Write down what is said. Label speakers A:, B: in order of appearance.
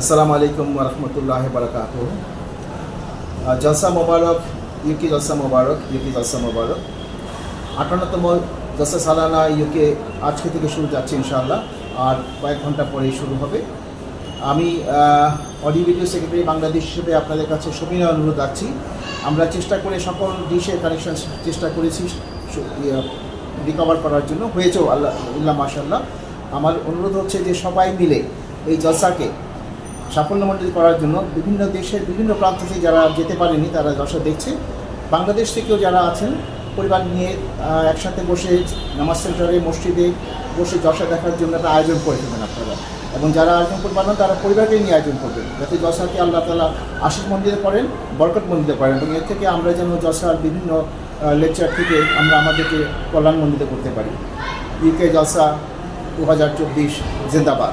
A: আসসালামু আলাইকুম রহমতুল্লাহ বারকাত জলসা মোবারক, ইউকে জলসা মোবারক, ইউকে জলসা মোবারক। আটান্নতম জলসা সালানা ইউকে আজকে থেকে শুরু যাচ্ছে ইনশাআল্লাহ, আর কয়েক ঘণ্টা পরেই শুরু হবে। আমি অডিও ভিডিও সেক্রেটারি বাংলাদেশ হিসেবে আপনাদের কাছে সবিনয় অনুরোধ রাখছি। আমরা চেষ্টা করে সকল ডিশের কানেকশন চেষ্টা করেছি রিকভার করার জন্য। হয়েছেও আল্লাহ, ইল্লা মাশাল্লাহ আমার অনুরোধ হচ্ছে যে সবাই মিলে এই জলসাকে সাফল্যমণ্ডিত করার জন্য বিভিন্ন দেশের বিভিন্ন প্রান্ত থেকে যারা যেতে পারেনি, তারা জলসা দেখছে। বাংলাদেশ থেকেও যারা আছেন, পরিবার নিয়ে একসাথে বসে নামাজ সেন্টারে, মসজিদে বসে জলসা দেখার জন্য একটা আয়োজন করে দেবেন আপনারা। এবং যারা আয়োজন করবেন না তারা পরিবারকে নিয়ে আয়োজন করবেন যাতে জলসাকে আল্লাহ তালা আশিস মন্দিরে করেন বরকত মন্দিরে করেন এবং এর থেকে আমরা যেন জলসার বিভিন্ন লেকচার থেকে আমরা আমাদেরকে কল্যাণ মন্দিরে করতে পারি। ইউকে জলসা দু হাজার চব্বিশ, জিন্দাবাদ।